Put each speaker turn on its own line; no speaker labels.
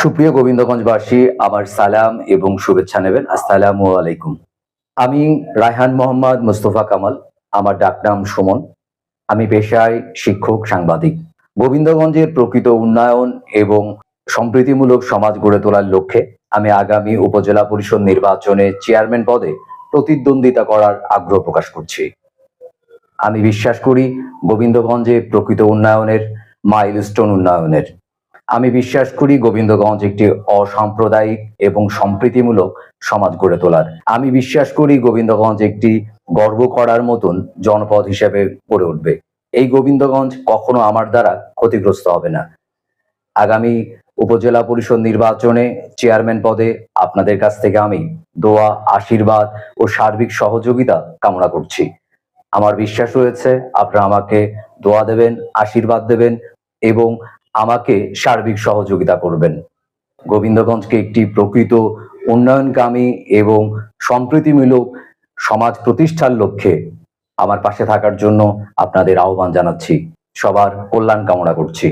সুপ্রিয় গোবিন্দগঞ্জবাসী, আমার সালাম এবং শুভেচ্ছা নেবেন। আসসালামু আলাইকুম। আমি রায়হান মোহাম্মদ মুস্তফা কামাল, আমার ডাকনাম সুমন। আমি পেশায় শিক্ষক, সাংবাদিক। গোবিন্দগঞ্জের প্রকৃত উন্নয়ন এবং সম্প্রীতিমূলক সমাজ গড়ে তোলার লক্ষ্যে আমি আগামী উপজেলা পরিষদ নির্বাচনে চেয়ারম্যান পদে প্রতিদ্বন্দ্বিতা করার আগ্রহ প্রকাশ করছি। আমি বিশ্বাস করি, গোবিন্দগঞ্জে প্রকৃত উন্নয়নের মাইলস্টোন উন্নয়নের। আমি বিশ্বাস করি গোবিন্দগঞ্জ একটি অসাম্প্রদায়িক এবং সম্প্রীতিমূলক সমাজ গড়ে তোলার। আমি বিশ্বাস করি গোবিন্দগঞ্জ একটি গর্ব করার মতন জনপদ হিসেবে গড়ে উঠবে। এই গোবিন্দগঞ্জ কখনো আমার দ্বারা ক্ষতিগ্রস্ত হবে না। আগামী উপজেলা পরিষদ নির্বাচনে চেয়ারম্যান পদে আপনাদের কাছ থেকে আমি দোয়া, আশীর্বাদ ও সার্বিক সহযোগিতা কামনা করছি। আমার বিশ্বাস রয়েছে আপনারা আমাকে দোয়া দেবেন, আশীর্বাদ দেবেন এবং আমাকে সার্বিক সহযোগিতা করবেন। গোবিন্দগঞ্জকে একটি প্রকৃত উন্নয়নকামী এবং সম্প্রীতিমূলক সমাজ প্রতিষ্ঠার লক্ষ্যে আমার পাশে থাকার জন্য আপনাদের আহ্বান জানাচ্ছি। সবার কল্যাণ কামনা করছি।